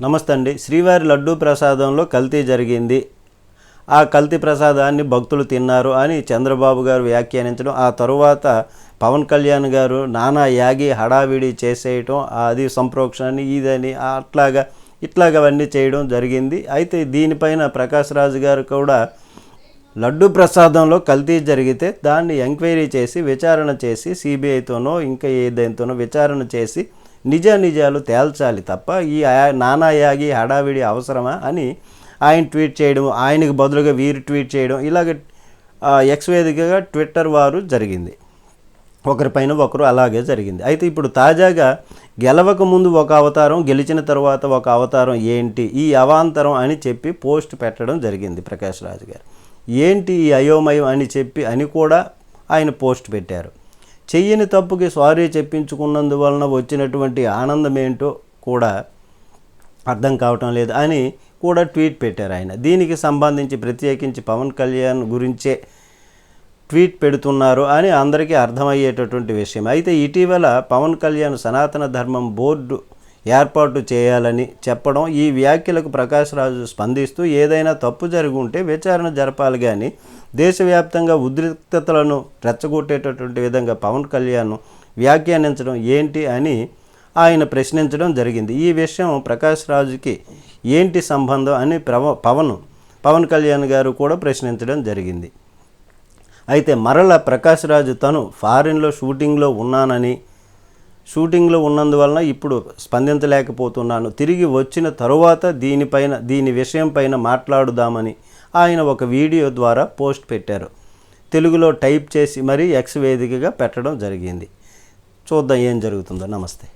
నమస్తే అండి. శ్రీవారి లడ్డూ ప్రసాదంలో కల్తీ జరిగింది. ఆ కల్తీ ప్రసాదాన్ని భక్తులు తిన్నారు అని చంద్రబాబు గారు వ్యాఖ్యానించడం ఆ తరువాత పవన్ కళ్యాణ్ గారు నానా యాగి హడావిడి చేసేయటం అది సంప్రోక్షణని ఇదని అట్లాగా ఇట్లాగవన్నీ చేయడం జరిగింది. అయితే దీనిపైన ప్రకాష్ రాజు గారు కూడా లడ్డు ప్రసాదంలో కల్తీ జరిగితే దాన్ని ఎంక్వైరీ చేసి విచారణ చేసి సిబిఐతోనో ఇంకా ఏదైతోనో విచారణ చేసి నిజ నిజాలు తేల్చాలి తప్ప ఈ నానాయాగి నానా యాగి హడావిడి అవసరమా అని ఆయన ట్వీట్ చేయడం ఆయనకు బదులుగా వీరు ట్వీట్ చేయడం ఇలాగ ఎక్స్ వేదికగా ట్విట్టర్ వారు జరిగింది. ఒకరిపైన ఒకరు అలాగే జరిగింది. అయితే ఇప్పుడు తాజాగా గెలవక ముందు ఒక అవతారం గెలిచిన తర్వాత ఒక అవతారం ఏంటి ఈ అవాంతరం అని చెప్పి పోస్ట్ పెట్టడం జరిగింది ప్రకాష్ రాజు గారు. ఏంటి ఈ అయోమయం అని చెప్పి అని కూడా ఆయన పోస్ట్ పెట్టారు. చెయ్యని తప్పుకి సారీ చెప్పించుకున్నందువలన వచ్చినటువంటి ఆనందం ఏంటో కూడా అర్థం కావటం లేదు అని కూడా ట్వీట్ పెట్టారు ఆయన. దీనికి సంబంధించి ప్రత్యేకించి పవన్ కళ్యాణ్ గురించే ట్వీట్ పెడుతున్నారు అని అందరికీ అర్థమయ్యేటటువంటి విషయం. అయితే ఇటీవల పవన్ కళ్యాణ్ సనాతన ధర్మం బోర్డు ఏర్పాటు చేయాలని చెప్పడం ఈ వ్యాఖ్యలకు ప్రకాష్ రాజు స్పందిస్తూ ఏదైనా తప్పు జరిగి ఉంటే విచారణ జరపాలి కానీ దేశవ్యాప్తంగా ఉద్రిక్తతలను రెచ్చగొట్టేటటువంటి విధంగా పవన్ కళ్యాణ్ వ్యాఖ్యానించడం ఏంటి అని ఆయన ప్రశ్నించడం జరిగింది. ఈ విషయం ప్రకాష్ రాజుకి ఏంటి సంబంధం అని ప్రవ పవన్ పవన్ కళ్యాణ్ గారు కూడా ప్రశ్నించడం జరిగింది. అయితే మరల ప్రకాష్ రాజు తను ఫారిన్లో షూటింగ్లో ఉన్నానని షూటింగ్లో ఉన్నందువలన ఇప్పుడు స్పందించలేకపోతున్నాను. తిరిగి వచ్చిన తరువాత దీనిపైన దీని విషయం పైన మాట్లాడుదామని ఆయన ఒక వీడియో ద్వారా పోస్ట్ పెట్టారు. తెలుగులో టైప్ చేసి మరీ ఎక్స్ వేదికగా పెట్టడం జరిగింది. చూద్దాం ఏం జరుగుతుందో. నమస్తే.